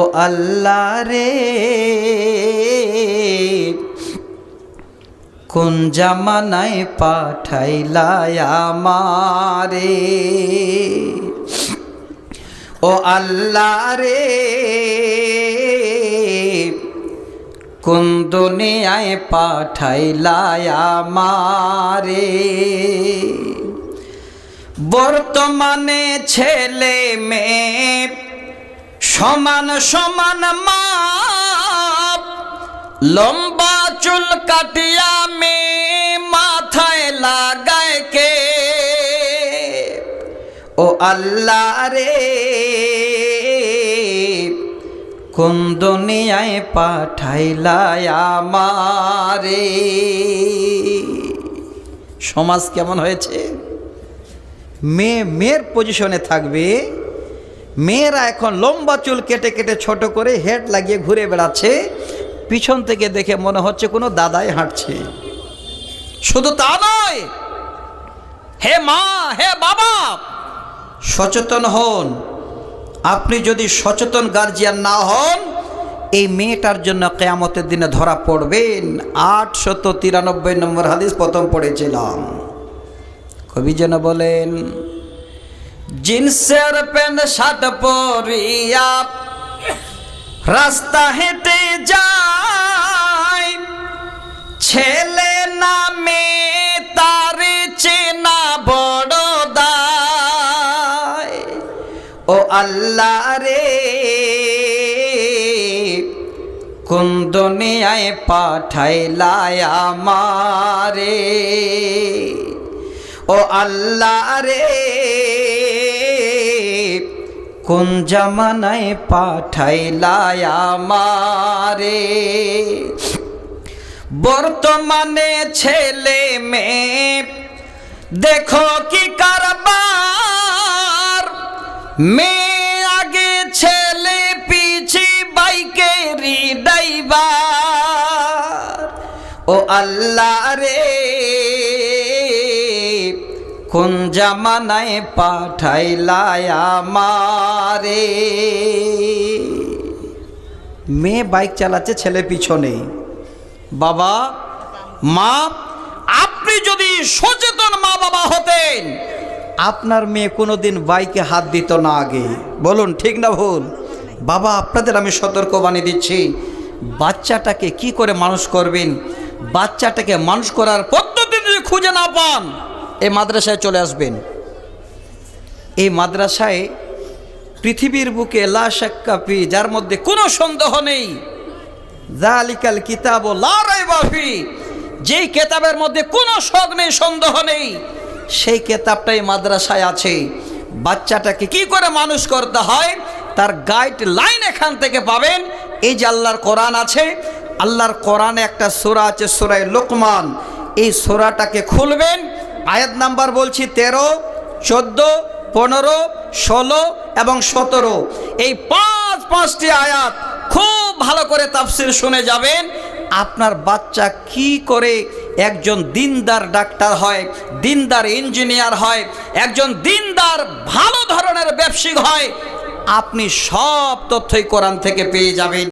ও আল্লাহ রে, কোন জামানায় পাঠাইলায় আমারে? ও আল্লাহ রে, কোন দুনিয়ায় পাঠাইলায় আমারে? বর্তমানে ছেলে মেয়ে সমান সমান মাপ, লম্বা চুল কাটিয়া মে মাথায় লাগায় কে? ও আল্লাহ রে, কোন দুনিয়ায় পাঠাইলায় আমারে? সমাজ কেমন হয়েছে? মেয়ে মেয়ের পজিশনে থাকবে মেয়েরা এখন লম্বা চুল কেটে কেটে ছোট করে হেড লাগিয়ে ঘুরে বেড়াচ্ছে। পিছন থেকে দেখে মনে হচ্ছে কোনো দাদাই হাঁটছে। শুধু তা নয়, হে মা, হে বাবা, সচেতন হন। আপনি যদি সচেতন গার্জিয়ান না হন, এই মেয়েটার জন্য কেয়ামতের দিনে ধরা পড়বেন আটশত তিরানব্বই নম্বর হাদিস প্রথম পড়েছিলাম। কবি যেন বলেন জিন্সের প্যান্ট শার্ট পরিয়া, রাস্তা হেঁটে যায় ছেলে না মেয়ে, তার চেনা বড় দায়। ও আল্লাহ রে, কোন দুনিয়ায় পাঠাইলায় আমারে? ও আল্লাহ রে কোন জামানায় পাঠাইলায় আমারে? বর্তমানে ছেলে মেয়ে, দেখো কি কারবার। মেয়ে আগে ছেলে পিছি বাইকেরি ড্রাইভার। ও আল্লাহ রে কোন জামানায় পাঠাইলায় আমারে? মেয়ে বাইক চালাচ্ছে, ছেলে পিছনে। বাবা, মা, আপনি যদি সচেতন মা বাবা হতেন, আপনার মেয়ে কোনোদিন বাইকে হাত দিত না আগে। বলুন, ঠিক না ভুল? বাবা, আপনাদের আমি সতর্ক বানিয়ে দিচ্ছি। বাচ্চাটাকে কি করে মানুষ করবেন? বাচ্চাটাকে মানুষ করার পদ্ধতি যদি খুঁজে না পান। এই মাদ্রাসায় চলে আসবেন। এই মাদ্রাসায় পৃথিবীর বুকে লাশাক্কাপি যার মধ্যে কোনো সন্দেহ নেই। জালিকাল কিতাব ও লাফি যেই কেতাবের মধ্যে কোনো শখ নেই, সন্দেহ নেই। সেই কেতাবটাই মাদ্রাসায় আছে। বাচ্চাটাকে কি করে মানুষ করতে হয়? তার গাইড লাইন এখান থেকে পাবেন। এই যে আল্লাহর কোরআন আছে, আল্লাহর কোরআনে একটা সোরা আছে, সোরায় লোকমান। এই সোরাটাকে খুলবেন আয়াত নাম্বার বলছি তেরো, চোদ্দ, পনেরো, ষোলো এবং সতেরো। এই পাঁচ, পাঁচটি আয়াত খুব ভালো করে তাফসির শুনে যাবেন, আপনার বাচ্চা কি করে একজন দিনদার ডাক্তার হয়, দিনদার ইঞ্জিনিয়ার হয়, একজন দিনদার ভালো ধরনের ব্যবসায়িক হয়, আপনি সব তথ্যই কোরআন থেকে পেয়ে যাবেন।